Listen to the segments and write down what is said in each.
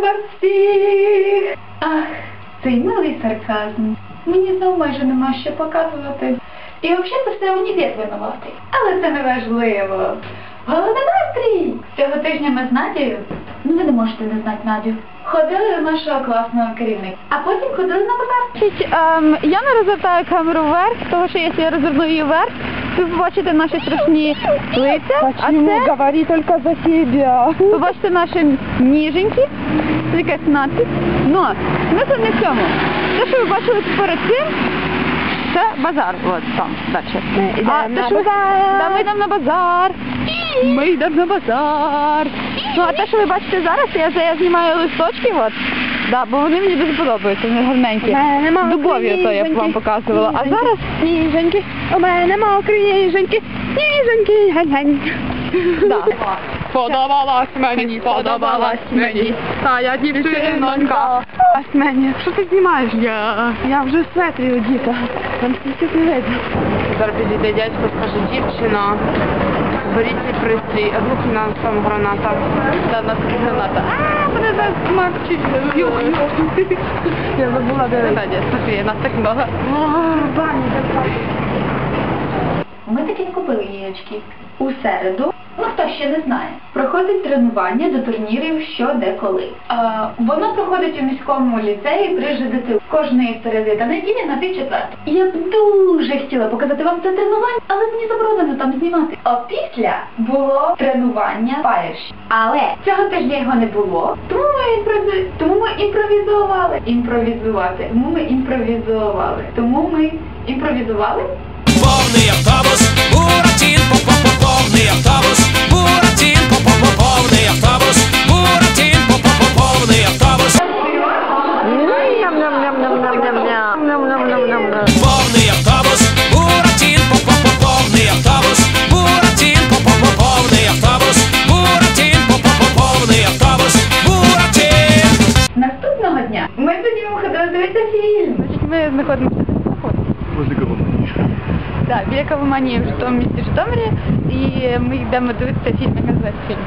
вас всіх! Ах, цей милий сарказм. Мені знову майже нема що показувати. І взагалі це універ винуватий. Але це не важливо. Головне настрій! Цього тижня ми з Надією, ну ви не можете не знати Надю, ходили до нашого класного керівника, а потім ходили на базар. Ем, я не розвертаю камеру вверх, тому що якщо я розверну її вверх, ви побачите наші страшні лиця, а це говори только за себя. побачите наші ніженькі, це якась надпись. Но смисл не в цьому. Те, що ви бачили перед цим, це базар. От там далі. А те, що ви- Та ми йдемо на базар. Ми йдемо на базар. Ну, а те, що ви бачите зараз, я, це я знімаю листочки, от. Да, бо вони мені дуже подобаються, вони гарненькі. Дубові, то я б вам показувала. А зараз Ніженьки, у мене мокрі ніженьки, ніженьки, гань-гань. да. Сподобалась мені, сподобалась мені. Та я дівчинонька. Ась мені, що ти знімаєш? Я, я вже в светрі одіта, там всіх не видно. Зараз підійде дядько, скаже, дівчина, беріть цей пристрій, а звук на сам граната. Та нас граната. А, мене зараз смакчить. Я забула, де Надя, Софія, нас так много. Ми таки не купили яєчки. У середу, ну хто ще не знає, проходить тренування до турнірів що де. А, воно проходить у міському ліцеї при ЖДТ кожної середи та неділі на пів четверту. Я б дуже хотіла показати вам це тренування, але мені заборонено там знімати. А після було тренування фаєрші. Але цього тижня його не було, тому ми імпрові... тому ми імпровізували. Імпровізувати. Тому ми імпровізували. Тому ми імпровізували. Повний автобус, по-по-по, повний автобус, Буратін, повний автобус, Буратін, повний автобус, повний автобус, Буратін, повний автобус, Буратін, повний автобус, Буратін, повний автобус, Буратін. Наступного дня ми тоді ходили дивитися фільм. Значить, ми знаходимося Возле Каваманії. Так, біля Кавоманії в тому місті Житомирі, і ми йдемо дивитися фільм, як називається фільм.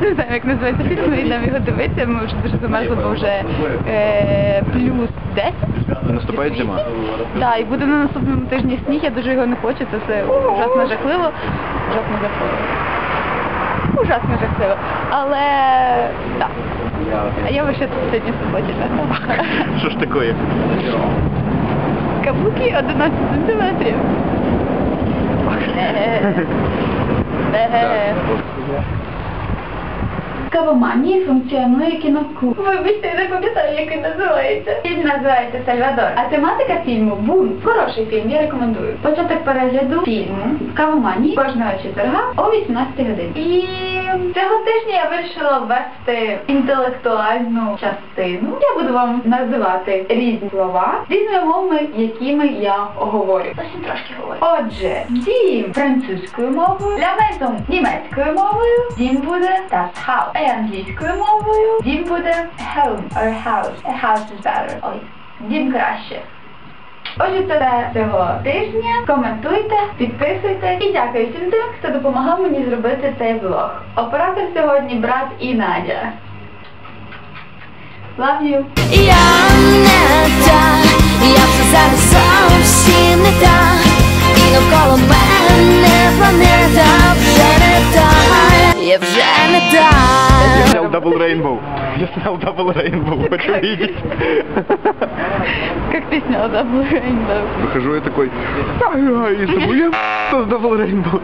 Не знаю, як називається фільм, ми йдемо його дивитися, ми вже дуже замерзли, бо вже е, плюс 10. Наступає зима. Так, і буде на наступному тижні сніг, я дуже його не хочу, це все ужасно жахливо. Ужасно жахливо. Ужасно жахливо. Але так. А я лише тут сьогодні в суботі. Що ж таке? Каблуки 11 сантиметрів. Е, е. Кавоманії функціонує кіноклуб. Вибачте, я не пам'ятаю, як він називається. Фільм називається Сальвадор. А тематика фільму Бун. Хороший фільм, я рекомендую. Початок перегляду фільму Кавоманії кожного четверга о 18 годині. І цього тижня я вирішила ввести інтелектуальну частину. Я буду вам називати різні слова різними мовами, якими я говорю. Зовсім трошки говорю. Отже, дім французькою мовою, лямезом німецькою мовою, дім буде das Haus. А англійською мовою дім буде home or house. A house is better. Ой, дім краще. Отже, це цього тижня. Коментуйте, підписуйте і дякую всім тим, хто допомагав мені зробити цей влог. Оператор сьогодні брат і Надя. Love you! Я не та, я вже зараз зовсім не та, і навколо мене Double Rainbow. Я снял Double Rainbow. Хочу видеть. Как ты сняла Double Rainbow? Выхожу я такой, ай-ай, я с Double Rainbow.